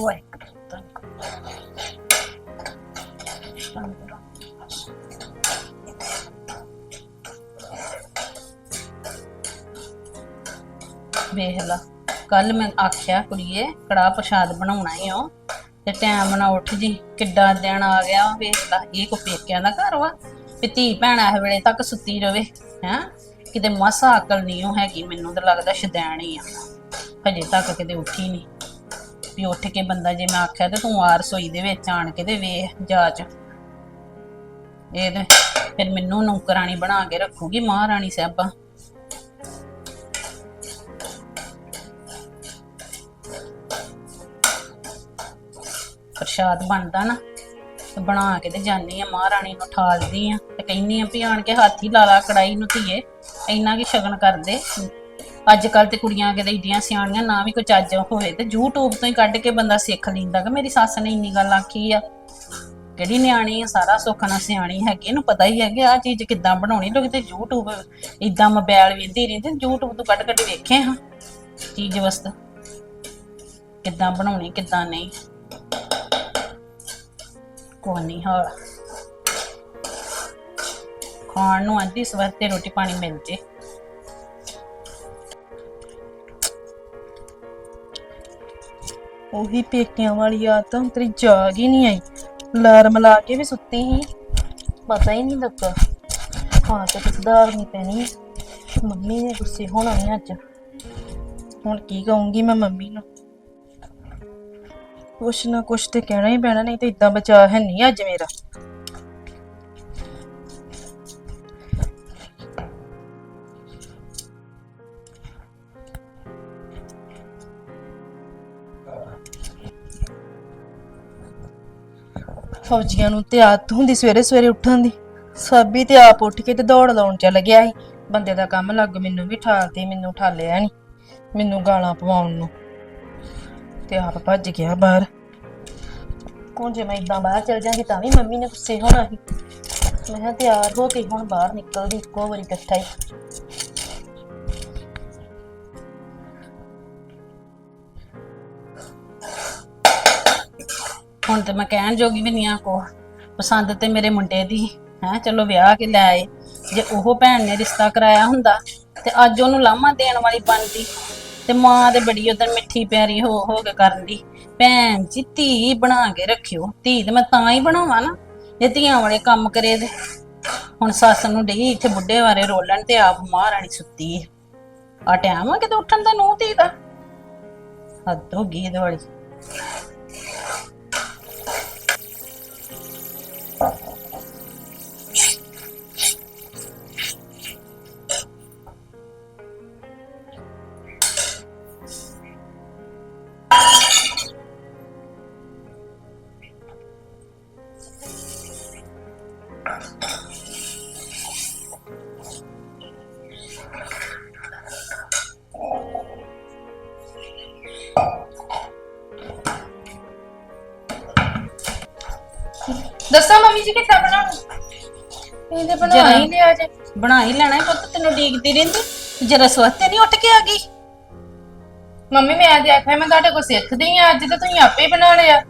ਵਾਹਿਗੁਰੂ ਧੰਨ ਵੇਖ ਲਾ ਕੱਲ ਮੈਂ ਆਖਿਆ ਕੁੜੀਏ ਕੜਾ ਪ੍ਰਸ਼ਾਦ ਬਣਾਉਣਾ ਈ ਓ ਤੇ ਟਾਈਮ ਨਾਲ ਉੱਠ ਜੀ ਕਿੱਡਾ ਦਿਨ ਆ ਗਿਆ ਵਾ, ਵੇਖ ਲਾ ਇਹ ਕੋ ਪੇਕਿਆਂ ਦਾ ਘਰ ਵਾ ਵੀ ਧੀ ਭੈਣ ਇਹ ਵੇਲੇ ਤੱਕ ਸੁੱਤੀ ਰਵੇ ਹੈਂ? ਕਿਤੇ ਮਾਸਾ ਅਕਲ ਨਹੀਂ ਉਹ ਹੈਗੀ ਮੈਨੂੰ ਤਾਂ ਲੱਗਦਾ ਸ਼ਦੈਣ ਹੀ ਆ। ਹਜੇ ਤੱਕ ਕਿਤੇ ਉੱਠੀ ਨਹੀਂ ਵੀ ਉੱਠ ਕੇ ਬੰਦਾ ਜੇ ਮੈਂ ਆਖਿਆ ਤੇ ਤੂੰ ਆ ਰਸੋਈ ਦੇ ਵਿੱਚ ਆਣ ਕੇ ਤੇ ਵੇਖ ਜਾਚ ਇਹ ਤੇ ਫਿਰ ਮੈਨੂੰ ਨੌਕਰਾਣੀ ਬਣਾ ਕੇ ਰੱਖੂਗੀ, ਮਹਾਰਾਣੀ ਸਾਹਿਬਾ। ਪ੍ਰਸ਼ਾਦ ਬਣਦਾ ਨਾ, ਤੇ ਬਣਾ ਕੇ ਤੇ ਜਾਨੀ ਆ, ਮਹਾਰਾਣੀ ਨੂੰ ਠਾਲਦੀ ਆ। ਤੇ ਕਹਿੰਨੀ ਆ ਵੀ ਆਣ ਕੇ ਹੱਥ ਹੀ ਲਾ ਲਾ ਕੜਾਈ ਨੂੰ ਧੀਏ, ਇੰਨਾ ਕੀ ਸ਼ਗਨ ਕਰਦੇ? ਅੱਜ ਕੱਲ ਤੇ ਕੁੜੀਆਂ ਕਿਤੇ ਈਡੀਆਂ ਸਿਆਣੀਆਂ, ਨਾ ਵੀ ਕੋਈ ਚੱਜ ਹੋਵੇ ਤੇ YouTube ਤੋਂ ਹੀ ਕੱਢ ਕੇ ਬੰਦਾ ਸਿੱਖ ਲੈਂਦਾ ਕਿ ਮੇਰੀ ਸੱਸ ਨੇ ਇੰਨੀ ਗੱਲ ਆਖੀ ਆ। ਕਿਹੜੀ ਨਿਆਣੀ ਆ? ਸਾਰਾ ਸੁੱਖ ਨਾਲ ਸਿਆਣੀ ਹੈਗੀ, ਇਹਨੂੰ ਪਤਾ ਹੀ ਹੈ ਕਿ ਆ ਚੀਜ਼ ਕਿੱਦਾਂ ਬਣਾਉਣੀ। ਲੋਕ ਤੇ YouTube ਇਦਾਂ ਮੋਬਾਈਲ ਵੇਂਦੀ ਨਹੀਂ YouTube ਤੋਂ ਕੱਢ ਕੱਢ ਵੇਖੇ ਹਾਂ ਚੀਜ਼ ਵਸਤ ਕਿੱਦਾਂ ਬਣਾਉਣੀ, ਕਿੱਦਾਂ ਨਹੀਂ। ਕੋਈ ਨਹੀਂ ਹਾਲ। ਖਾਣ ਨੂੰ ਅੱਧੀ ਸਵੇਰ ਤੇ ਰੋਟੀ ਪਾਣੀ ਮਿਲ ਜੇ। ਉਹੀ ਪੇਕਿਆਂ ਵਾਲੀ ਆਦਤ ਹੁਣ ਤੇਰੀ ਜਾਗ ਹੀ ਨਹੀਂ ਆਈ। ਅਲਾਰਮ ਲਾ ਕੇ ਵੀ ਸੁੱਤੀ ਸੀ। ਪਤਾ ਹੀ ਨਹੀਂ ਲੱਗਾ। ਹਾਂ, ਤੇ ਸੁਧਾਰਨੀ ਪੈਣੀ। ਮੰਮੀ ਨੇ ਗੁੱਸੇ ਹੋਣਾ ਨਹੀਂ ਅੱਜ। ਹੁਣ ਕੀ ਕਹੂੰਗੀ ਮੈਂ ਮੰਮੀ ਨੂੰ? ਕੁਛ ਨਾ ਕੁਛ ਤੇ ਕਹਿਣਾ ਹੀ ਪੈਣਾ, ਨਹੀਂ ਤੇ ਇਦਾਂ ਬਚਾ ਹੈ ਨਹੀਂ ਅੱਜ ਮੇਰਾ। ਫੌਜੀਆਂ ਨੂੰ ਤੇ ਆਦਤ ਹੁੰਦੀ ਸਵੇਰੇ ਸਵੇਰੇ ਉੱਠਣ ਦੀ। ਸਾਬੀ ਤੇ ਆਪ ਉੱਠ ਕੇ ਤੇ ਦੌੜ ਲਾਉਣ ਚੱਲ ਗਿਆ ਸੀ। ਬੰਦੇ ਦਾ ਕੰਮ ਲੱਗ ਮੈਨੂੰ ਵੀ ਠਾਲਤੇ ਮੈਨੂੰ ਠਾਲਿਆ ਨਹੀਂ ਮੈਨੂੰ ਗਾਲਾਂ ਪਵਾਉਣ ਨੂੰ। ਤੇ ਆਪ ਭੱਜ ਗਿਆ ਬਾਹਰ। ਹੁਣ ਜੇ ਮੈਂ ਇਦਾਂ ਬਾਹਰ ਚਲ ਜਾਂਦੀ ਤਾਂ ਵੀ ਮੰਮੀ ਨੇ ਗੁੱਸੇ ਹੋਣਾ ਸੀ। ਮੈਂ ਕਿਹਾ ਤਿਆਰ ਹੋ ਕੇ ਹੁਣ ਬਾਹਰ ਨਿਕਲਦੀ, ਇੱਕੋ ਵਾਰੀ ਇਕੱਠਾ ਹੀ। ਹੁਣ ਤੇ ਮੈਂ ਕਹਿਣ ਜੋਗੀ ਵੀ ਨਹੀਂ ਆ ਕੋ ਪਸੰਦ ਤੇ ਮੇਰੇ ਮੁੰਡੇ ਦੀ, ਹੈ, ਚਲੋ ਵਿਆਹ ਕੇ ਲੈ ਆਏ। ਜੇ ਉਹ ਭੈਣ ਨੇ ਰਿਸ਼ਤਾ ਕਰਾਇਆ ਹੁੰਦਾ, ਤੇ ਅੱਜ ਉਹਨੂੰ ਲਾਮਾ ਦੇਣ ਵਾਲੀ ਬਣਦੀ, ਤੇ ਮਾਂ ਤੇ ਬੜੀ ਉਧਰ ਮਿੱਠੀ ਪਿਆਰੀ ਹੋ ਹੋ ਕੇ ਕਰਨ ਦੀ। ਭੈਣ ਜੀ, ਧੀ ਬਣਾ ਕੇ ਰੱਖਿਓ। ਧੀ ਤੇ ਮੈਂ ਤਾਂ ਹੀ ਬਣਾਵਾਂ ਨਾ ਇਹ ਧੀਆਂ ਵਾਲੇ ਕੰਮ ਕਰੇ ਦੇ ਹੁਣ ਸੱਸ ਨੂੰ ਡਈ ਇੱਥੇ ਬੁੱਢੇ ਬਾਰੇ ਰੋਲਣ ਤੇ ਆਪ ਮਹਾਰਾਣੀ ਸੁੱਤੀ ਹੈ ਆ ਟਾਈਮ ਆ ਕਿਤੇ ਉੱਠਣ ਦਾ ਨੂੰ ਧੀ ਦਾ? ਹੱਦ ਹੋ ਗਈ ਇਹਦੇ ਵਾਲੀ। you ਦੱਸਾਂ ਮੰਮੀ ਜੀ ਕਿੱਦਾਂ ਬਣਾਉਣਾ? ਇਹਦੇ ਬਣਾ ਹੀ ਲਿਆ ਜੇ। ਬਣਾ ਹੀ ਲੈਣਾ ਹੈ ਪੁੱਤ ਤੈਨੂੰ ਡੀਕਦੀ ਰਹਿੰਦੀ। ਜਰਾ ਸਵਸਤੇ ਨਹੀਂ ਉੱਠ ਕੇ ਆ ਗਈ? ਮੰਮੀ ਮੈਂ ਤੇ ਆਖਿਆ ਮੈਂ ਤੁਹਾਡੇ ਕੋਲ ਸਿੱਖਦੀ ਆ ਅੱਜ ਤੇ ਤੁਸੀਂ ਆਪੇ ਬਣਾ ਲਿਆ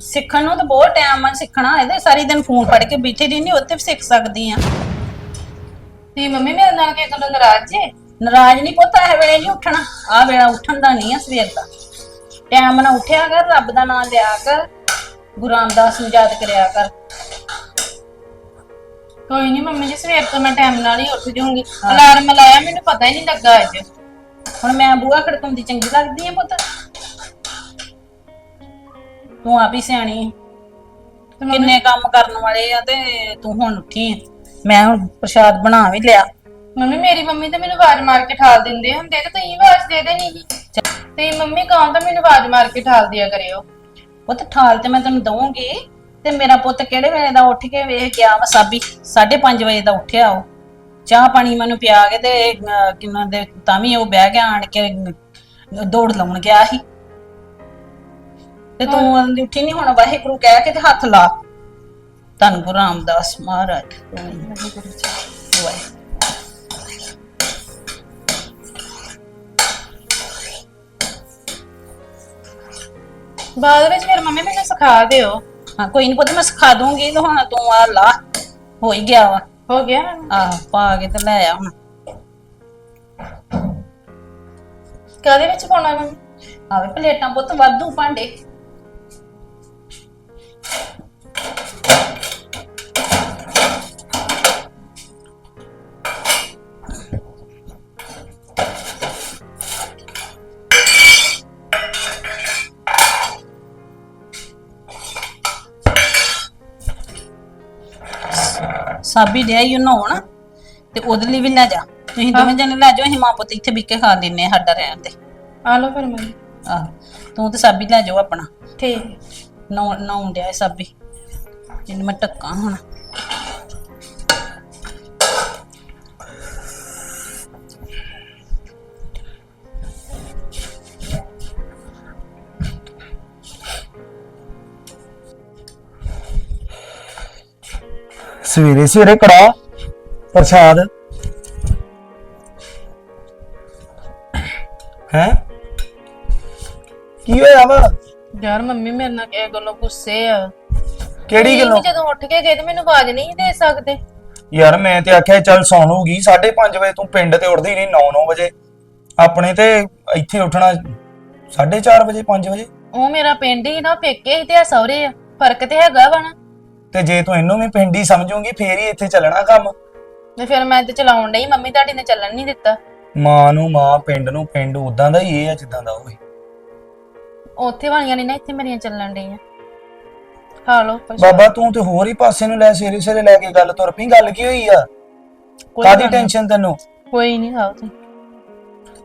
ਸਿੱਖਣ ਨੂੰ ਤਾਂ ਬਹੁਤ ਟਾਈਮ ਆ ਸਿੱਖਣਾ ਇਹਦੇ ਸਾਰੀ ਦਿਨ ਫੋਨ ਫੜ ਕੇ ਬੈਠੀ ਰਹਿੰਦੀ ਉੱਥੇ ਵੀ ਸਿੱਖ ਸਕਦੀ ਆ ਤੇ ਮੰਮੀ ਮੇਰੇ ਨਾਲ ਕਿਹ ਗੱਲੋਂ ਨਾਰਾਜ਼ ਜੇ? ਨਾਰਾਜ਼ ਨਹੀਂ ਪੁੱਤ ਇਹ ਵੇਲੇ ਨਹੀਂ ਉੱਠਣਾ। ਆ ਵੇਲਾ ਉੱਠਣ ਦਾ ਨਹੀਂ ਆ ਸਵੇਰ ਦਾ। ਟਾਈਮ ਨਾਲ ਉੱਠਿਆ ਕਰ ਰੱਬ ਦਾ ਨਾਮ ਲਿਆ ਕਰ। ਗੁਰੂ ਰਾਮਦਾਸ ਨੂੰ ਯਾਦ ਕਰਿਆ ਕਰ। ਕੋਈ ਨਹੀਂ ਮੰਮੀ ਜੀ ਸਵੇਰ ਤੋਂ ਮੈਂ ਟਾਈਮ ਨਾਲ ਹੀ ਉੱਠ ਜਾਊਂਗੀ। ਅਲਾਰਮ ਲਾਇਆ ਮੈਨੂੰ ਪਤਾ ਹੀ ਨਹੀਂ ਲੱਗਾ ਅੱਜ। ਹੁਣ ਮੈਂ ਬੂਆ ਖੜਕਾਉਂਦੀ ਚੰਗੀ ਲੱਗਦੀ ਆ ਪੁੱਤ? ਤੂੰ ਆਪ ਹੀ ਸਿਆਣੀ ਕਿੰਨੇ ਕੰਮ ਕਰਨ ਵਾਲੇ ਆ ਤੇ ਤੂੰ ਹੁਣ ਉੱਠੀ। ਮੈਂ ਹੁਣ ਪ੍ਰਸ਼ਾਦ ਬਣਾ ਵੀ ਲਿਆ। ਮੰਮੀ ਮੇਰੀ ਮੰਮੀ ਤਾਂ ਮੈਨੂੰ ਆਵਾਜ਼ ਮਾਰ ਕੇ ਠਾਲ ਦਿੰਦੇ ਹੁੰਦੇ ਤੇ ਤੁਸੀਂ ਆਵਾਜ਼ ਦੇ ਦੇਣੀ ਸੀ। ਤੇ ਮੰਮੀ ਕੌਣ ਤਾਂ ਮੈਨੂੰ ਆਵਾਜ਼ ਮਾਰ ਕੇ ਠਾਲ ਦਿਆ ਕਰਿਓ? ਪੁੱਤ ਠਾਲ ਤੇ ਮੈਂ ਤੈਨੂੰ ਦਵਾਂਗੀ ਤੇ ਮੇਰਾ ਪੁੱਤ ਕਿਹੜੇ ਵੇਲੇ ਦਾ ਉੱਠ ਕੇ ਵੇਖ ਗਿਆ ਵਾ ਸਾਬੀ? 5:30 ਵਜੇ ਦਾ ਉੱਠਿਆ ਉਹ। ਚਾਹ ਪਾਣੀ ਮੈਨੂੰ ਪਿਆ ਕੇ ਤੇ ਅਹ, ਕਿੰਨਾ ਦੇ ਤਾਂ ਵੀ ਉਹ ਬਹਿ ਗਿਆ ਆਣ ਕੇ ਅਹ, ਦੌੜ ਲਾਉਣ ਗਿਆ ਸੀ। ਤੇ ਤੂੰ ਆਂਦੀ ਉੱਠੀ ਨਹੀਂ ਹੁਣ? ਵਾਹਿਗੁਰੂ ਕਹਿ ਕੇ ਤੇ ਹੱਥ ਲਾ। ਧੰਨ ਗੁਰੂ ਰਾਮਦਾਸ ਮਹਾਰਾਜ। ਵਾਹਿਗੁਰੂ। ਬਾਅਦ ਵਿੱਚ ਫਿਰ ਮੰਮੀ ਮੈਨੂੰ ਸਿਖਾ ਦਿਓ। ਹਾਂ ਕੋਈ ਨਹੀਂ ਪੁੱਤ ਮੈਂ ਸਿਖਾ ਦੂੰਗੀ ਤੇ ਹੁਣ ਤੂੰ ਆ ਲਾ। ਹੋ ਹੀ ਗਿਆ ਵਾ। ਹੋ ਗਿਆ? ਆਹ ਪਾ ਕੇ ਤੇ ਲੈ ਆ ਹੁਣ। ਕਾਦੇ ਵਿੱਚ ਪਾਉਣਾ ਮੰਮੀ ਆਵੇ ਪਲੇਟਾਂ ਪੁੱਤ ਵਾਧੂ ਭਾਂਡੇ। ਸਾਬੀ ਦੇ ਆਈ ਨਹਾਉਣ ਤੇ ਉਹਦੇ ਲਈ ਵੀ ਲੈ ਜਾ। ਤੁਸੀਂ ਦੋਵੇਂ ਜਣੇ ਲੈ ਜਾਓ ਅਸੀਂ ਮਾਂ ਪੁੱਤ ਇੱਥੇ ਵੀ ਕੇ ਖਾ ਲੈਨੇ ਆ ਸਾਡਾ ਰਹਿਣ ਤੇ। ਆ ਲਓ ਫਿਰ ਮੰਮੀ। ਆਹ ਤੂੰ ਤੇ ਸਾਬੀ ਲੈ ਜਾਓ ਆਪਣਾ। ਠੀਕ। ਨਹਾਉਣ ਨਹਾਉਣ ਡਿਆ ਇਹ ਸਾਬੀ। ਇਹਨੂੰ ਮੈਂ ਟੱਕਾਂ ਹੁਣ। ਸਵੇਰੇ ਸਵੇਰੇ ਕੜਾ ਪ੍ਰਸ਼ਾਦ। ਹੈ? ਕੀ ਹੋਇਆ ਵਾ? ਯਾਰ ਮੰਮੀ ਮੇਰੇ ਨਾਲ ਕਿਹ ਗੱਲੋਂ ਗੁੱਸੇ ਆ। ਕਿਹੜੀ ਤੁਸੀਂ ਗੱਲੋਂ? ਜਦੋਂ ਉੱਠ ਕੇ ਗਏ ਤੇ ਮੈਨੂੰ ਆਵਾਜ਼ ਨਹੀਂ ਦੇ ਸਕਦੇ। ਯਾਰ ਮੈਂ ਤੇ ਆਖਿਆ ਚੱਲ ਸੌਣ ਹੋਊਗੀ 5:30 ਵਜੇ ਤੂੰ ਪਿੰਡ ਤੇ ਉੱਠਦੀ ਨਹੀਂ 9-9 ਵਜੇ। ਆਪਣੇ ਤੇ ਇੱਥੇ ਉੱਠਣਾ 4:30 ਵਜੇ 5 ਵਜੇ। ਉਹ ਮੇਰਾ ਪਿੰਡ ਹੀ ਨਾ ਪੇਕੇ ਹੀ ਤੇ ਆ ਸਹੁਰੇ ਆ। ਫ਼ਰਕ ਤੇ ਹੈਗਾ ਵਾ ਨਾ। ਤੇ ਜੇ ਤੂੰ ਇਹਨੂੰ ਵੀ ਪਿੰਡੀ ਸਮਝੂਗੀ ਫੇਰ ਹੀ ਇੱਥੇ ਚੱਲਣਾ ਕੰਮ। ਤੇ ਫਿਰ ਮੈਂ ਤੇ ਚਲਾਉਣ ਡਈ ਮੰਮੀ ਤੁਹਾਡੀ ਨੇ ਚੱਲਣ ਨਹੀਂ ਦਿੱਤਾ। ਮਾਂ ਨੂੰ ਮਾਂ ਪਿੰਡ ਨੂੰ ਪਿੰਡ ਉਦਾਂ ਦਾ ਹੀ ਇਹ ਆ ਜਿੱਦਾਂ ਦਾ ਹੋਵੇ ਉੱਥੇ ਵਾਲੀਆਂ ਨਹੀਂ ਨਾ ਇੱਥੇ ਮੇਰੀਆਂ ਚੱਲਣ ਡਈਆਂ। ਖਾ ਲਓ ਕੁਛ। ਬਾਬਾ ਤੂੰ ਤੇ ਹੋਰ ਹੀ ਪਾਸੇ ਨੂੰ ਲੈ ਸਵੇਰੇ ਸਵੇਰੇ ਲੈ ਕੇ ਗੱਲ ਤੁਰ ਪਈ ਗੱਲ ਕੀ ਹੋਈ ਆ? ਕੋਈ ਕਾਦੀ ਗੱਲ ਨੀ। ਟੈਨਸ਼ਨ ਤੈਨੂੰ? ਕੋਈ ਨਹੀਂ ਖਾਓ ਤੁਸੀਂ।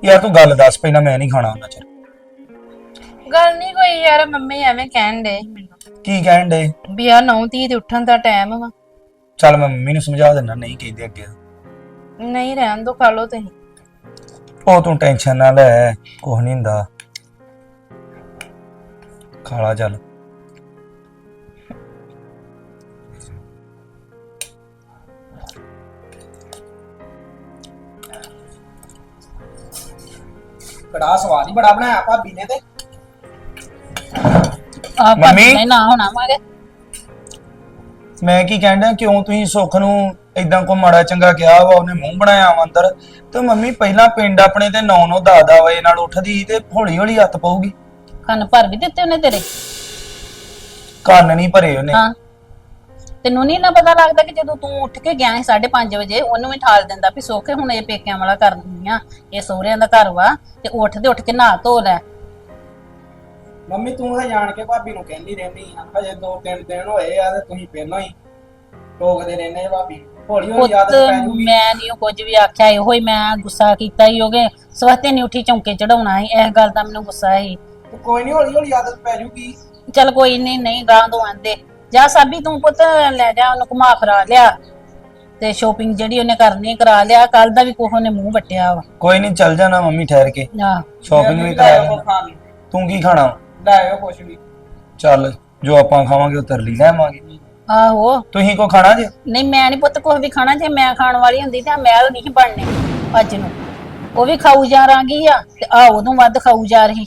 ਯਾਰ ਤੂੰ ਗੱਲ ਦੱਸ ਪਹਿਲਾਂ ਮੈਂ ਨਹੀਂ ਖਾਣਾ ਉਹਨਾਂ ਚਿਰ। ਗੱਲ ਨਹੀਂ ਕੋਈ ਯਾਰ ਮੰਮੀ ਐਵੇਂ ਕਹਿਣ ਡੇ ਮੈਨੂੰ। ਕੀ ਕਹਿਣ ਡੇ ਵੀ ਆ ਨੌ ਧੀ ਦੇ ਉੱਠਣ ਦਾ ਟਾਈਮ ਵਾ। ਚੱਲ ਮੈਂ ਮੰਮੀ ਨੂੰ ਸਮਝਾ ਦਿੰਦਾ ਨਹੀਂ ਕਹਿੰਦੇ ਅੱਗੇ। ਨਹੀਂ ਰਹਿਣ ਦੋ ਖਾ ਲਓ ਤੁਸੀਂ। ਉਹ ਤੂੰ ਟੈਨਸ਼ਨ ਨਾ ਲੈ ਕੁਝ ਨਹੀਂ ਹੁੰਦਾ। ਖਾਲਾ ਚੱਲ। ਕੜਾ ਸਵਾਦ ਹੀ ਬੜਾ ਬਣਾਇਆ ਭਾਬੀ ਨੇ ਤੇ। ਮੰਮੀ? ਭਾਬੀ ਨਾ ਹੋਣਾ ਮਾਰੇ। ਮੈਂ ਕੀ ਕਹਿੰਦਾ ਕਿਉਂ ਤੁਸੀਂ ਸੁੱਖ ਨੂੰ ਇਦਾਂ ਕੋ ਮਾੜਾ ਚੰਗਾ ਕਿਹਾ ਵਾ ਉਹਨੇ ਮੂੰਹ ਬਣਾਇਆ ਵਾ ਅੰਦਰ? ਤੇ ਮੰਮੀ ਪਹਿਲਾਂ ਪਿੰਡ ਆਪਣੇ ਤੇ 9 9 10 10 ਵਜੇ ਨਾਲ ਉੱਠਦੀ ਤੇ ਹੌਲੀ ਹੌਲੀ ਹੱਥ ਪਊਗੀ। ਕੰਨ ਭਰ ਵੀ ਦਿੱਤੇ ਉਹਨੇ ਤੇਰੇ। ਕੰਨ ਨਹੀਂ ਭਰੇ ਉਹਨੇ। ਹਾਂ। ਤੈਨੂੰ ਨਹੀਂ ਨਾ ਪਤਾ ਲੱਗਦਾ ਕਿ ਜਦੋਂ ਤੂੰ ਉੱਠ ਕੇ ਗਿਆ ਸੀ 5:30 ਵਜੇ ਉਹਨੂੰ ਵੀ ਠਾਲ ਦਿੰਦਾ ਵੀ ਸੋਖੇ ਹੁਣ ਇਹ ਪੇਕਿਆਂ ਵਾਲਾ ਕਰਨੀ ਆ ਇਹ ਸਹੁਰਿਆਂ ਦਾ ਘਰ ਵਾ ਤੇ ਉੱਠ ਤੇ ਉੱਠ ਕੇ ਨਹਾ ਧੋ ਲੈ। ਮੰਮੀ ਤੂੰ ਤਾਂ ਜਾਣ ਕੇ ਭਾਬੀ ਨੂੰ ਕਹਿੰਦੀ ਰਹਿੰਦੀ ਆ। ਹਜੇ ਦੋ ਤਿੰਨ ਦਿਨ ਹੋਏ ਆ ਤੇ ਤੁਸੀਂ ਪਹਿਲਾਂ ਹੀ ਟੋਕਦੇ ਰਹਿੰਦੇ ਆ ਭਾਬੀ। ਨੂੰ। ਹੌਲੀ ਹੌਲੀ ਪੁੱਤ ਆਦਤ ਪੈ ਜੂਗੀ। ਮੈਂ ਨਹੀਂ ਕੁਝ ਵੀ ਆਖਿਆ ਇਹੋ ਹੀ ਮੈਂ ਗੁੱਸਾ ਕੀਤਾ ਹੀ ਹੋਗੇ ਸਵਤੇ ਨਹੀਂ ਉੱਠੀ ਚੌਂਕੇ ਚੜਾਉਣਾ ਸੀ। ਇਸ ਗੱਲ ਦਾ ਮੈਨੂੰ ਗੁੱਸਾ ਤੇ ਕੋਈ ਨਹੀਂ ਹੌਲੀ ਹੌਲੀ ਆਦਤ ਪੈ ਜੂਗੀ। ਚੱਲ ਕੋਈ ਨਹੀਂ ਨਹੀਂ ਗਾਂ ਤੋਂ ਆਂਦੇ। ਜਾ ਸਾਬੀ ਤੂੰ ਪੁੱਤ ਲੈ ਜਾ ਉਹਨੂੰ ਘੁਮਾ ਫਰਾ ਲਿਆ। ਤੇ ਸ਼ੋਪਿੰਗ ਜਿਹੜੀ ਉਹਨੇ ਕਰਨੀ ਕਰਾ ਲਿਆ। ਕੱਲ ਦਾ ਵੀ ਕੋਹ ਨੇ ਮੂੰਹ ਵੱਟਿਆ ਵਾ। ਕੋਈ ਨਹੀਂ ਚੱਲ ਜਾਣਾ ਮੰਮੀ ਠਹਿਰ ਕੇ। ਆਹ ਸ਼ਾਪਿੰਗ ਵੀ ਕਰਾ ਲੈਣਾ। ਤੂੰ ਕੀ ਖਾਣਾ ਲੈ ਆਇਓ ਕੁਛ ਵੀ। ਚੱਲ ਜੋ ਆਪਾਂ ਖਾਵਾਂਗੇ ਉਹ ਤਰਲੀ ਲੈਵਾਂਗੇ ਆਹੋ। ਤੁਸੀਂ ਕੋ ਖਾਣਾ ਜੇ? ਨਹੀਂ ਮੈਂ ਨਹੀਂ ਪੁੱਤ ਕੁਝ ਵੀ ਖਾਣਾ ਜੇ ਮੈਂ ਖਾਣ ਵਾਲੀ ਹੁੰਦੀ ਤਾਂ ਮਹਿਲ ਨਹੀਂ ਸੀ ਬਣਨੇ ਅੱਜ ਨੂੰ। ਉਹ ਵੀ ਖਾਊ ਜਾ ਰਾਂਗੀ ਆ ਤੇ ਆ ਉਦੋਂ ਵੱਧ ਖਾਊ ਜਾ ਰਹੀ।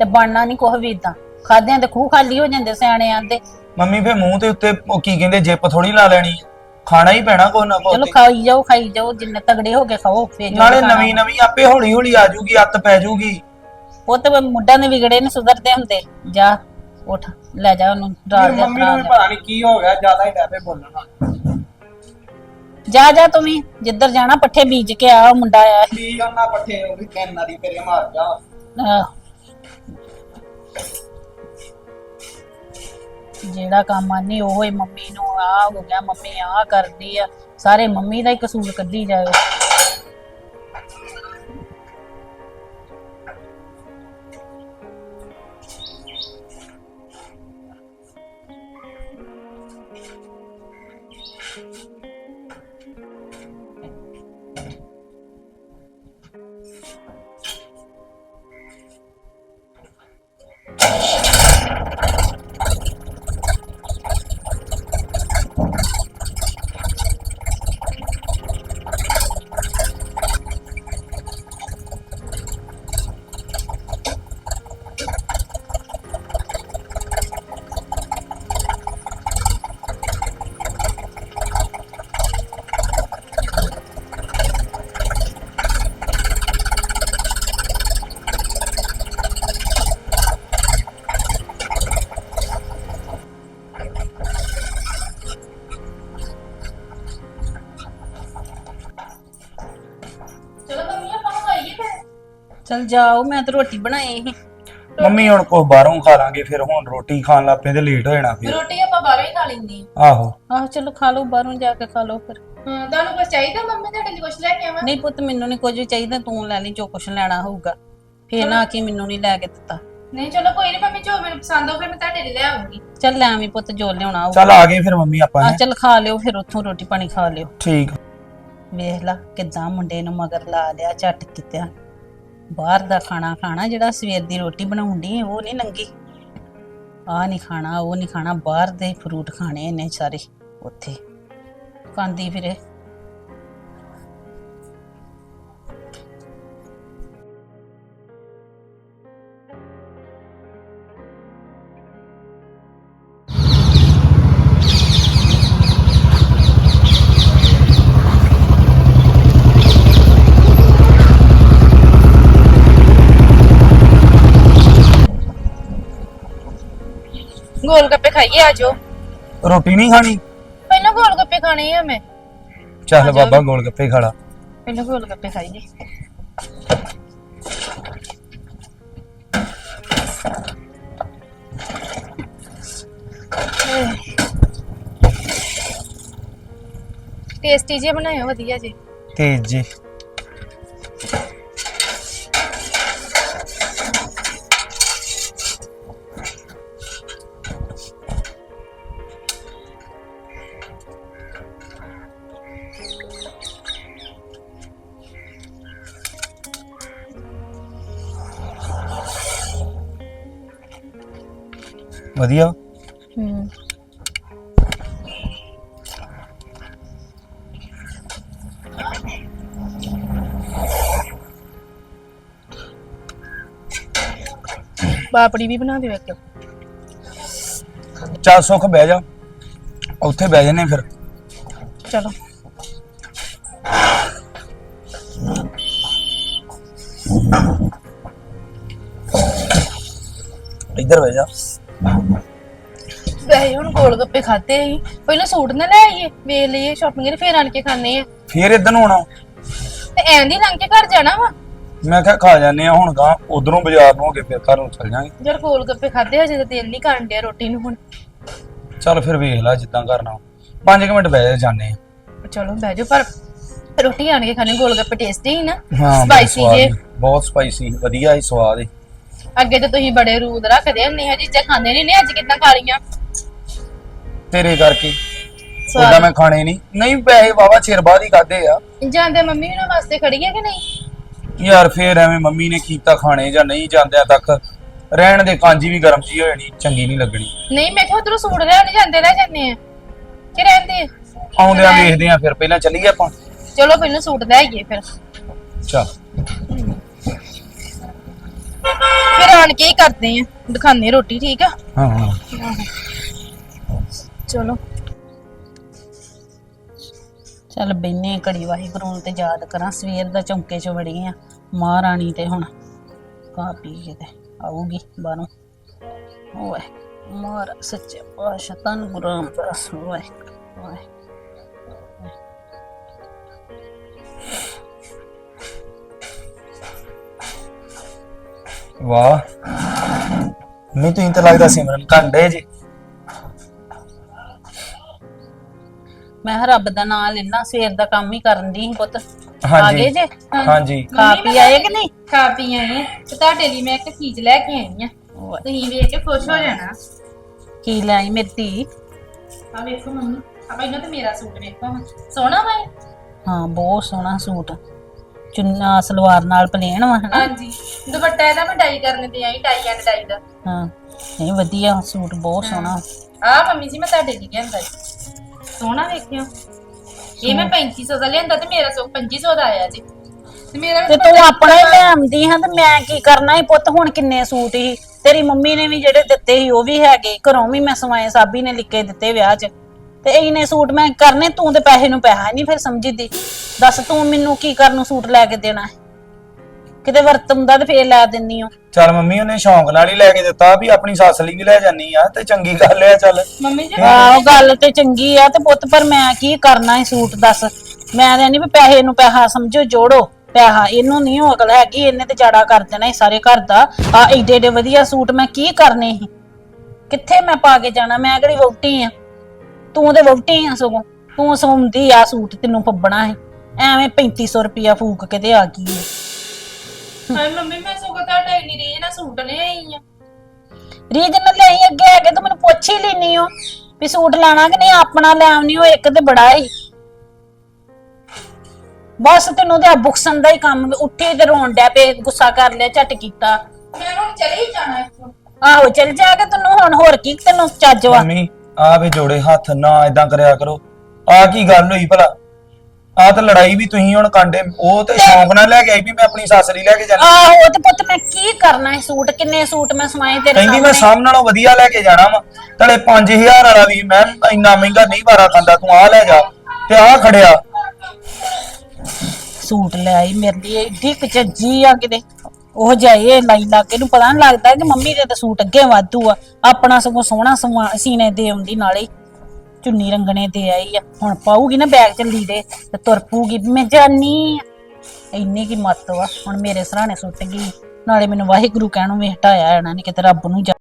ਤੇ ਬਣਨਾ ਨਹੀਂ ਕੁਝ ਵੀ ਇਦਾਂ ਖਾਦਿਆਂ ਤੇ ਖੂਹ ਖਾਲੀ ਹੋ ਜਾਂਦੇ ਸਿਆਣੇ ਆਂਦੇ ਮੰਮੀ ਫੇ ਮੂੰਹ ਤੇ ਉੱਤੇ ਉਹ ਕੀ ਕਹਿੰਦੇ ਜਿੱਪ ਥੋੜੀ ਲਾ ਲੈਣੀ ਆ। ਖਾਣਾ ਹੀ ਪੈਣਾ ਕੋ ਨਾ ਕੋ ਚਲੋ ਖਾਈ ਜਾਓ ਖਾਈ ਜਾਓ ਜਿੰਨੇ ਤਗੜੇ ਹੋ ਕੇ ਖਾਓ ਫੇਰ ਜੋ ਨਾਲੇ ਖਾਣਾ। ਨਵੀਂ ਨਵੀਂ ਆਪੇ ਹੌਲੀ ਹੌਲੀ ਆ ਜੂਗੀ ਅੱਤ ਪੈ ਜੂਗੀ। ਉਹ ਤੇ ਮੁੱਢਾਂ ਦੇ ਵਿਗੜੇ ਨੇ ਸੁਧਰਦੇ ਹੁੰਦੇ। ਜਾ ਉੱਠ ਲੈ ਜਾ ਉਹਨੂੰ ਰਾਤ ਦੇ ਮੰਮੀ ਨੂੰ ਵੀ ਪਤਾ ਨਹੀਂ ਕੀ ਹੋ ਗਿਆ ਜ਼ਿਆਦਾ ਹੀ ਡੈਪੇ ਬੋਲਣਾ ਜਾ ਜਾ ਤੂੰ ਵੀ ਜਿੱਧਰ ਜਾਣਾ ਪੱਠੇ ਬੀਜ ਕੇ ਆ ਉਹ ਮੁੰਡਾ ਆਇਆ ਸੀ। ਕੀ ਉਹਨਾਂ ਪੱਠੇ ਉਹ ਵੀ ਤਿੰਨ ਦੀ ਤੇਰੇ ਮਾਰ ਜਾ ਆਹ। ਜਿਹੜਾ ਕੰਮ ਆਨੀ ਉਹ ਹੀ ਮੰਮੀ ਨੂੰ ਆ ਹੋ ਗਿਆ ਮੰਮੀ ਆ ਕਰਦੀ ਆ। ਸਾਰੇ ਮੰਮੀ ਦਾ ਹੀ ਕਸੂਰ ਕੱਢੀ ਜਾਵੇ। ਚਲ ਜਾਓ ਮੈਂ ਤਾਂ ਰੋਟੀ ਬਣਾਈ ਸੀ। ਮੰਮੀ ਹੁਣ ਕੋ ਬਾਹਰੋਂ ਖਾ ਲਾਂਗੇ ਫਿਰ ਹੁਣ ਰੋਟੀ ਖਾਣ ਲੱਪੇ ਤੇ ਲੇਟ ਹੋ ਜਾਣਾ ਫਿਰ। ਰੋਟੀ ਆਪਾਂ ਬਾਹਰੋਂ ਹੀ ਖਾ ਲੈਂਦੀ ਆਹੋ। ਆਹ ਚਲੋ ਖਾ ਲਓ ਬਾਹਰੋਂ ਜਾ ਕੇ ਖਾ ਲਓ ਫਿਰ। ਹਾਂ ਤੁਹਾਨੂੰ ਕੁਝ ਚਾਹੀਦਾ ਮੰਮੀ ਤੁਹਾਡੇ ਲਈ ਕੁਝ ਲੈ ਕੇ ਆਵਾਂ? ਨਹੀਂ ਪੁੱਤ ਮੈਨੂੰ ਨਹੀਂ ਕੁਝ ਵੀ ਚਾਹੀਦਾ ਤੂੰ ਲੈ ਲਈ ਜੋ ਕੁਛ ਲੈਣਾ ਹੋਊਗਾ। ਫੇਰ ਨਾ ਕਿ ਮੈਨੂੰ ਨਹੀਂ ਲੈ ਕੇ ਦਿੱਤਾ। ਨਹੀਂ ਚਲੋ ਕੋਈ ਨਹੀਂ ਮੰਮੀ ਜੋ ਮੈਨੂੰ ਪਸੰਦ ਹੋ ਫਿਰ ਮੈਂ ਤੁਹਾਡੇ ਲਈ ਲੈ ਆਉਂਗੀ ਚੱਲ ਲੈ ਆਵੀਂ ਪੁੱਤ ਜੋ ਲਿਆਉਣਾ ਹੋਊਗਾ। ਚੱਲ ਆ ਗਏ ਫਿਰ ਮੰਮੀ ਆਪਾਂ ਆ ਹੈਂ? ਚੱਲ ਖਾ ਲਿਓ ਫਿਰ ਉੱਥੋਂ ਰੋਟੀ ਪਾਣੀ ਖਾ ਲਿਓ। ਠੀਕ। ਵੇਖ ਲਾ ਕਿਦਾਂ ਮੁੰਡੇ ਨੂੰ ਮਗਰ ਲਾ ਲਿਆ ਝੱਟ ਕਿਤਿਆ। ਬਾਹਰ ਦਾ ਖਾਣਾ ਖਾਣਾ ਜਿਹੜਾ ਸਵੇਰ ਦੀ ਰੋਟੀ ਬਣਾਉਂਦੀ ਉਹ ਨਹੀਂ ਲੰਗੀ ਆ ਨਹੀਂ ਖਾਣਾ, ਉਹ ਨਹੀਂ ਖਾਣਾ, ਬਾਹਰ ਦੇ ਫਰੂਟ ਖਾਣੇ ਇਹਨੇ ਸਾਰੇ ਉੱਥੇ। ਖਾਂਦੀ ਫਿਰੇ। ਗੋਲ ਗੱਪੇ ਖਾਈਏ ਆਜੋ ਰੋਟੀ ਨਹੀਂ ਖਾਣੀ? ਪਹਿਲਾਂ ਗੋਲ ਗੱਪੇ ਖਾਣੇ ਆ ਮੈਂ। ਚੱਲ ਬਾਬਾ ਗੋਲ ਗੱਪੇ ਖਾ ਲਾ। ਪਹਿਲਾਂ ਗੋਲ ਗੱਪੇ ਖਾਈਏ। ਟੇਸਟੀ ਜਿਹਾ ਬਣਾਇਓ ਵਧੀਆ ਜੀ। ਤੇਜ ਜੀ। ਵਧੀਆ। ਹੂੰ। ਪਾਪੜੀ ਵੀ ਬਣਾ ਦਿਓ ਇੱਕ। ਚੱਲ ਸੁੱਖ ਬਹਿ ਜਾ। ਉੱਥੇ ਬਹਿ ਜਨੇ ਫਿਰ। ਚਲੋ। ਇੱਧਰ ਬਹਿ ਜਾ। ਵੈਸੇ ਹੁਣ ਗੋਲ ਗੱਪੇ ਖਾਦੇ ਸੀ। ਪਹਿਲਾਂ ਸੂਟ ਨਾ ਲੈ ਆਈਏ ਵੇਖ ਲਈਏ ਸ਼ਾਪਿੰਗ ਤੇ ਫੇਰ ਆਣ ਕੇ ਖਾਣੇ ਆ। ਫੇਰ ਇਧਰ ਨੂੰ ਆਉਣਾ। ਤੇ ਐਂ ਦੀ ਲੰਘ ਕੇ ਘਰ ਜਾਣਾ ਵਾ? ਮੈਂ ਕਿਹਾ ਖਾ ਜਾਂਦੇ ਆ ਹੁਣ ਗਾ ਉਧਰੋਂ ਬਾਜ਼ਾਰ ਨੂੰ ਹੋ ਕੇ ਫਿਰ ਘਰ ਨੂੰ ਚੱਲ ਜਾਾਂਗੇ। ਜਦ ਗੋਲ ਗੱਪੇ ਖਾਦੇ ਹਜੇ ਤਾਂ ਦਿਲ ਨਹੀਂ ਕਰਨ ਡਿਆ ਰੋਟੀ ਨੂੰ ਹੁਣ। ਚੱਲ ਫਿਰ ਵੇਖ ਲੈ ਜਿੱਦਾਂ ਕਰਨਾ। 5 ਮਿੰਟ ਬਹਿ ਜਾ ਜਾਂਦੇ ਆ। ਚਲੋ ਬਹਿ ਜਾਓ ਪਰ ਰੋਟੀ ਆਣ ਕੇ ਖਾਣੇ ਗੋਲ ਗੱਪੇ ਟੇਸਟੀ ਹੀ ਨਾ। ਹਾਂ ਬਹੁਤ ਸਪਾਈਸੀ ਸਵਾਦ ਜੇ। ਸੀ, ਬਹੁਤ ਸਪਾਈਸੀ ਵਧੀਆ ਹੀ ਸਵਾਦ ਹੈ ਅੱਗੇ ਤਾਂ ਤੁਸੀਂ ਬੜੇ ਰੂਦ ਰੱਖਦੇ ਹੁੰਦੇ ਹੋ ਚੀਜ਼ਾਂ ਖਾਂਦੇ ਨਹੀਂ ਨੇ ਅੱਜ ਕਿੱਦਾਂ ਖਾ ਲੀਆਂ ਤੇਰੇ ਕਰਕੇ। ਉਹਦਾ ਮੈਂ ਖਾਣੇ ਨਹੀਂ ਨਹੀਂ ਪੈਸੇ ਵਾਵਾ ਚਿਰ ਬਾਅਦ ਹੀ ਖਾਦੇ ਆ। ਜਾਂਦੇ ਮੰਮੀ ਉਹਨਾਂ ਵਾਸਤੇ ਖੜੀ ਹੈ ਕਿ ਨਹੀਂ? ਯਾਰ ਫੇਰ ਐਵੇਂ ਮੰਮੀ ਨੇ ਕੀਤਾ ਖਾਣੇ ਜਾਂ ਨਹੀਂ ਜਾਂਦਿਆਂ ਤੱਕ। ਰਹਿਣ ਦੇ ਕਾਂਜੀ ਵੀ ਗਰਮ ਜੀ ਹੋ ਜਾਣੀ ਚੰਗੀ ਨਹੀਂ ਲੱਗਣੀ। ਨਹੀਂ ਮੈਂ ਕਿਹਾ ਉਧਰੋਂ ਸੂਟ ਲੈਣ ਜਾਂਦੇ ਲੈ ਜਾਂਦੇ ਆ। ਕਿ ਰਹਿੰਦੇ ਆ? ਆਉਂਦਿਆਂ ਵੇਖਦੇ ਆ ਫਿਰ ਪਹਿਲਾਂ ਚੱਲੀਏ ਆਪਾਂ। ਚਲੋ ਪਹਿਲਾਂ ਸੂਟ ਲੈ ਆਈਏ ਫਿਰ। ਚੱਲ। ਫਿਰ ਆਣ ਕੇ ਹੀ ਕਰਦੇ ਆ ਦਿਖਾਉਂਦੇ ਰੋਟੀ ਠੀਕ ਆ? ਹਾਂ ਹਾਂ। ਚਲੋ। ਚੱਲ ਬੈਨੇ ਘੜੀ ਵਾਹਿਗੁਰੂ ਨੂੰ ਤੇ ਯਾਦ ਕਰਾਂ ਸਵੇਰ ਦਾ ਚੌਂਕੇ 'ਚ ਵੜੀ ਆ ਮਹਾਰਾਣੀ ਤੇ ਹੁਣ ਖਾ ਪੀ ਕੇ ਤੇ ਆਊਗੀ ਬਾਹਰੋਂ। ਓਏ ਮਾਰ ਸੱਚੇ ਪਾਸ਼ਾ ਤਨ ਗੁਰੂ ਰਾਮਦਾਸ ਓਏ ਓਏ ਵਾਹ। ਨਹੀਂ ਤੁਸੀਂ ਤਾਂ ਲੱਗਦਾ ਸਿਮਰਨ ਕੰਡੇ ਜੀ। ਮੈਂ ਕਿਹਾ ਰੱਬ ਦਾ ਨਾਮ ਲੈਣਾ ਸਵੇਰ ਦਾ ਕੰਮ ਹੀ ਕਰਨ ਦੀ ਪੁੱਤ। ਆ ਹਾਂਜੀ। ਗਏ ਜੇ? ਹਾਂਜੀ। ਖਾ ਪੀ ਆਏ ਕਿ ਨਹੀਂ? ਖਾ ਪੀ ਆਏ ਆ ਤੇ ਤੁਹਾਡੇ ਲਈ ਮੈਂ ਇੱਕ ਚੀਜ਼ ਲੈ ਕੇ ਆਈ ਆ ਓਏ, ਤੁਸੀਂ ਵੇਖ ਕੇ ਖੁਸ਼ ਹੋ ਜਾਣਾ। ਕੀ ਲਈ ਮੇਰੀ ਧੀ? ਆ ਵੇਖੋ ਮੰਮੀ ਆ ਪਹਿਲਾਂ ਤੇ ਮੇਰਾ ਸੂਟ ਵੇਖੋ ਹਾਂ। ਸੋਹਣਾ ਵਾ ਇਹ? ਹਾਂ ਬਹੁਤ ਸੋਹਣਾ ਸੂਟ। ਚੁੰਨਾ ਸਲਵਾਰ ਨਾਲ ਪਲੇਨ ਵਾ ਹਨਾ? ਹਾਂਜੀ। ਦੁਪੱਟਾ ਇਹਦਾ ਮੈਂ ਡਾਈ ਕਰਨ ਤੇ ਆਈ ਟਾਈ ਐਂਡ ਡਾਈ ਦਾ। ਹਾਂ ਨਹੀਂ ਵਧੀਆ ਸੂਟ ਬਹੁਤ ਸੋਹਣਾ। ਆ ਮੰਮੀ ਜੀ ਮੈਂ ਤੁਹਾਡੇ ਲਈ ਲਿਆਂਦਾ ਜੀ। ਸੋਹਣਾ ਵੇਖਿਓ। ਇਹ ਮੈਂ 3500 ਦਾ ਲਿਆਂਦਾ ਤੇ ਮੇਰਾ ਸੂਟ 2500 ਦਾ ਆਇਆ ਜੀ। ਤੇ ਮੇਰਾ ਤੇ ਵੀ ਤੂੰ ਆਪਣਾ ਹੀ ਲੈ ਆਉਂਦੀ ਹਾਂ ਤੇ ਮੈਂ ਕੀ ਕਰਨਾ ਹੀ ਪੁੱਤ ਹੁਣ ਕਿੰਨੇ ਸੂਟ ਹੀ ਤੇਰੀ ਮੰਮੀ ਨੇ ਵੀ ਜਿਹੜੇ ਦਿੱਤੇ ਸੀ ਉਹ ਵੀ ਹੈਗੇ। ਘਰੋਂ ਵੀ ਮੈਂ ਸਵਾਏ ਸਾਬੀ ਨੇ ਲਿਖ ਕੇ ਦਿੱਤੇ ਵਿਆਹ 'ਚ। ਤੇ ਇੰਨੇ ਸੂਟ ਮੈਂ ਕਰਨੇ ਤੂੰ ਤੇ ਪੈਸੇ ਨੂੰ ਪੈਸਾ ਨਹੀਂ ਫਿਰ ਸਮਝਦੀ। ਦੱਸ ਤੂੰ ਮੈਨੂੰ ਕੀ ਕਰਨ ਨੂੰ ਸੂਟ ਲੈ ਕੇ ਦੇਣਾ ਹੈ? ਕਿਤੇ ਵਰਤਮ ਦਾ ਤੇ ਫੇਰ ਲੈ ਦਿੰਨੀ ਓ। ਚੱਲ ਮੰਮੀ ਉਹਨੇ ਸ਼ੌਂਕ ਨਾਲ ਹੀ ਲੈ ਕੇ ਦਿੱਤਾ ਵੀ ਆਪਣੀ ਸੱਸ ਲਈ ਵੀ ਲੈ ਜਾਨੀ ਆ ਤੇ ਚੰਗੀ ਗੱਲ ਆ ਚੱਲ। ਮੰਮੀ ਜੀ ਆਹੋ ਗੱਲ ਤੇ ਚੰਗੀ ਆ ਤੇ ਪੁੱਤ ਪਰ ਮੈਂ ਕੀ ਕਰਨਾ ਹੈ ਸੂਟ ਦੱਸ। ਮੈਂ ਤਾਂ ਨਹੀਂ ਵੀ ਪੈਸੇ ਨੂੰ ਪੈਸਾ ਸਮਝੋ ਜੋੜੋ। ਪੈਸਾ ਇਹਨੂੰ ਨਹੀਂ ਅਕਲ ਹੈਗੀ ਇਹਨੇ ਤੇ ਜਾੜਾ ਕਰ ਦੇਣਾ ਇਹ ਸਾਰੇ ਘਰ ਦਾ। ਆ ਏਡੇ ਏਡੇ ਵਧੀਆ ਸੂਟ ਮੈਂ ਕੀ ਕਰਨੇ ਸੀ? ਕਿੱਥੇ ਮੈਂ ਪਾ ਕੇ ਜਾਣਾ? ਮੈਂ ਕਿਹੜੀ ਵਹੁਟੀ ਆ? ਤੂੰ ਤੇ ਵਹੁਟੀ ਆ ਸਗੋਂ। ਤੂੰ ਸੌਂਦੀ ਆ ਸੂਟ ਤੈਨੂੰ ਫੱਬਣਾ ਹੈ ਐਵੇਂ 3500 ਰੁਪਿਆ ਫੂਕ ਕੇ ਤੇ ਆ ਗਈ। ਹਾਏ ਮੰਮੀ ਮੈਂ ਸਗੋਂ ਤੁਹਾਡਾ ਇੰਨੀ ਰੀਝ ਨਾਲ ਸੂਟ ਲੈ ਆਈ ਆ। ਰੀਜ ਨਾਲ ਲਈ ਅੱਗੇ ਆ ਕੇ ਤੂੰ ਮੈਨੂੰ ਪੁੱਛ ਹੀ ਲੈਣੀ ਹੋ ਵੀ ਸੂਟ ਲੈਣਾ ਕਿ ਨਹੀਂ ਆਪਣਾ ਲੈ ਆਉਣੀ ਹੋ ਇੱਕ ਤੇ ਬੜਾ ਹੀ ਬਸ ਤੈਨੂੰ ਤੇ ਬੁਕਸਨ ਦਾ ਹੀ ਕੰਮ ਉੱਠੇ ਤੇ ਰੋਣ ਡਿਆ ਪੇ ਗੁੱਸਾ ਕਰ ਲਿਆ ਝਟ ਕੀਤਾ। ਮੈਂ ਹੁਣ ਚਲੇ ਹੀ ਜਾਣਾ ਇੱਥੋਂ। ਆਹੋ ਚੱਲ ਜਾ ਕੇ ਤੈਨੂੰ ਹੁਣ ਹੋਰ ਕੀ ਤੈਨੂੰ ਚੱਜ ਵਾ। ਮੰਮੀ ਆ ਵੇ ਜੋੜੇ ਹੱਥ ਨਾ ਇਦਾਂ ਕਰਿਆ ਕਰੋ। ਆ ਕੀ ਗੱਲ ਹੋਈ ਭਲਾ? ਆ ਤਾਂ ਲੜਾਈ ਵੀ ਤੁਸੀਂ ਹੁਣ ਕਾਂਡੇ ਉਹ ਤੇ ਸ਼ੌਂਕ ਨਾਲ ਲੈ ਕੇ ਆਈ ਵੀ ਮੈਂ ਆਪਣੀ ਸੱਸ ਲਈ ਲੈ ਕੇ ਜਾਣਾ। ਆਹੋ ਤੇ ਪੁੱਤ ਮੈਂ ਕੀ ਕਰਨਾ ਹੈ ਸੂਟ? ਕਿੰਨੇ ਸੂਟ ਮੈਂ ਸਵਾਏ ਤੇਰੇ ਕਹਿੰਦੀ ਮੈਂ ਸਾਹਮਣੇ? ਸਾਹਮ ਨਾਲੋਂ ਵਧੀਆ ਲੈ ਕੇ ਜਾਣਾ ਵਾ। ਤਲੇ 5000 ਵਾਲਾ ਵੀ ਮੈਂ ਇੰਨਾ ਮਹਿੰਗਾ ਨਹੀਂ ਵਾਰਾ ਖਾਂਦਾ ਤੂੰ ਆ ਲੈ ਜਾ ਤੇ ਆ ਖੜਿਆ। ਸੂਟ ਲੈ ਆਈ ਮੇਰੇ ਲਈ ਏਡੀ ਕਚੱਜੀ ਆ ਕਿਤੇ। ਉਹ ਜਾਏ ਲਾਈ ਲਾ ਕੇ ਨੂੰ ਪਤਾ ਨਹੀਂ ਲੱਗਦਾ ਕਿ ਮੰਮੀ ਦੇ ਤਾਂ ਸੂਟ ਅੱਗੇ ਵਾਧੂ ਆ। ਆਪਣਾ ਸਗੋਂ ਸੋਹਣਾ ਸਵਾ ਸੀਨੇ ਦੇ ਆਉਂਦੀ ਨਾਲੇ ਚੁੰਨੀ ਰੰਗਣੇ ਦੇ ਆਈ ਆ। ਹੁਣ ਪਾਊਗੀ ਨਾ ਬੈਗ ਚ ਲੀੜੇ ਤੇ ਤੁਰ ਪੂਗੀ ਮੈਂ ਜਾਨੀ ਇੰਨੀ ਕੀ ਮੱਤ ਵਾ। ਹੁਣ ਮੇਰੇ ਸਰਾਣੇ ਸੁੱਟ ਗਈ। ਨਾਲੇ ਮੈਨੂੰ ਵਾਹਿਗੁਰੂ ਕਹਿਣੋਂ ਵੀ ਹਟਾਇਆ ਇਹਨਾਂ ਨੇ ਕਿਤੇ ਰੱਬ ਨੂੰ ਜਾ